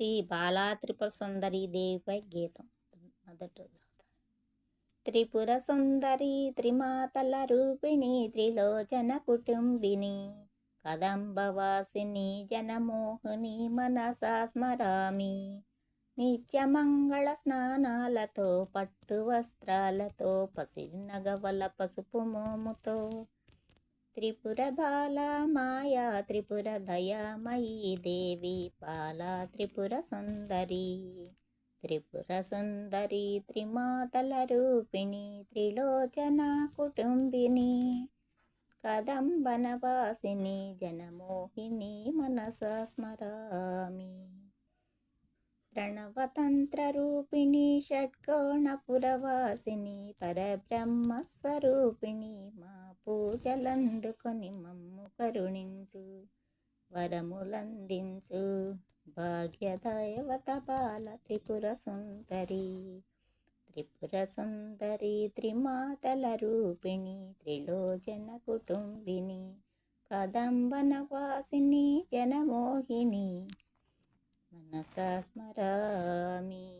శ్రీ బాలా త్రిపుర సుందరి దేవిపై గీతం. మొదటి త్రిపుర సుందరి త్రిమాతల రూపిణి త్రిలోచన కుటుంబిని కదంబవాసిని జనమోహిని మనస స్మరామి నిత్యమంగళ స్నానాలతో పట్టు వస్త్రాలతో పసినగవల పసుపు మోముతో త్రిపుర బాల మాయ త్రిపుర దయామయీ దేవి బాల త్రిపుర సుందరి. త్రిపుర సుందరి త్రిమాతల రూపిణి త్రిలోచన కుటుంబిని. కదంబనవాసిని జనమోహిని మనస స్మరామి. ప్రణవతంత్రరూపిణి షట్కోణపురవాసిని పరబ్రహ్మస్వరూపిణి మా పూజలందుకొని మమ్ము కరుణించు వరములందించు భాగ్యదైవత బాల త్రిపుర సుందరి త్రిపుర సుందరి త్రిమాతల రూపిణి త్రిలోచన కుటుంబిని కదంబనవాసిని జనమోహిని manasasmarami.